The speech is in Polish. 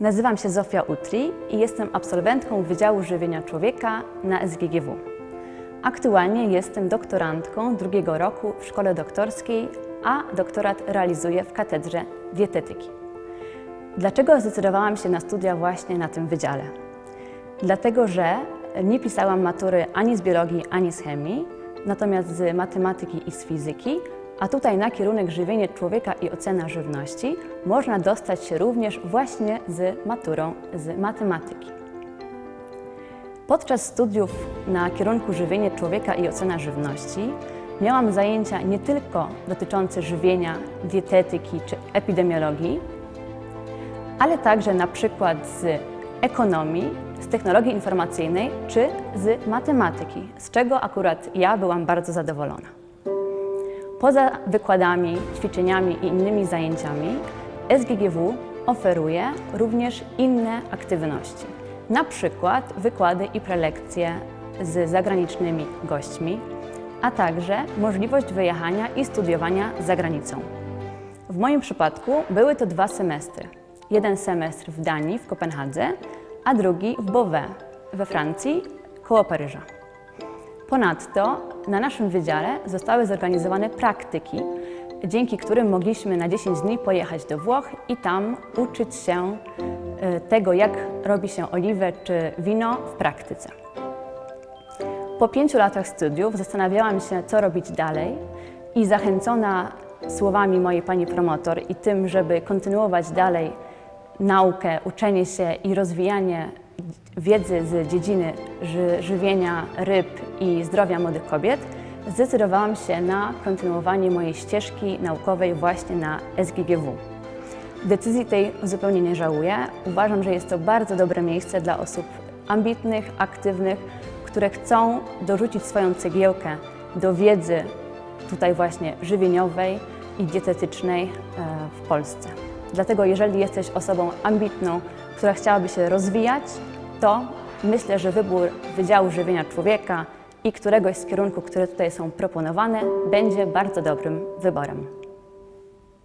Nazywam się Zofia Utri i jestem absolwentką Wydziału Żywienia Człowieka na SGGW. Aktualnie jestem doktorantką drugiego roku w szkole doktorskiej, a doktorat realizuję w katedrze dietetyki. Dlaczego zdecydowałam się na studia właśnie na tym wydziale? Dlatego, że nie pisałam matury ani z biologii, ani z chemii, natomiast z matematyki i z fizyki, a tutaj na kierunek żywienie człowieka i ocena żywności można dostać się również właśnie z maturą z matematyki. Podczas studiów na kierunku żywienie człowieka i ocena żywności miałam zajęcia nie tylko dotyczące żywienia, dietetyki czy epidemiologii, ale także na przykład z ekonomii, z technologii informacyjnej czy z matematyki, z czego akurat ja byłam bardzo zadowolona. Poza wykładami, ćwiczeniami i innymi zajęciami, SGGW oferuje również inne aktywności, na przykład wykłady i prelekcje z zagranicznymi gośćmi, a także możliwość wyjechania i studiowania za granicą. W moim przypadku były to dwa semestry. Jeden semestr w Danii, w Kopenhadze, a drugi w Beauvais, we Francji, koło Paryża. Ponadto na naszym wydziale zostały zorganizowane praktyki, dzięki którym mogliśmy na 10 dni pojechać do Włoch i tam uczyć się e, tego, jak robi się oliwę czy wino w praktyce. Po pięciu latach studiów zastanawiałam się, co robić dalej i zachęcona słowami mojej pani promotor i tym, żeby kontynuować dalej naukę, uczenie się i rozwijanie wiedzy z dziedziny ży żywienia ryb i zdrowia młodych kobiet, zdecydowałam się na kontynuowanie mojej ścieżki naukowej właśnie na SGGW. Decyzji tej zupełnie nie żałuję. Uważam, że jest to bardzo dobre miejsce dla osób ambitnych, aktywnych, które chcą dorzucić swoją cegiełkę do wiedzy tutaj właśnie żywieniowej i dietetycznej e, w Polsce. Dlatego jeżeli jesteś osobą ambitną, która chciałaby się rozwijać, to myślę, że wybór Wydziału Żywienia Człowieka i któregoś z kierunków, które tutaj są proponowane, będzie bardzo dobrym wyborem.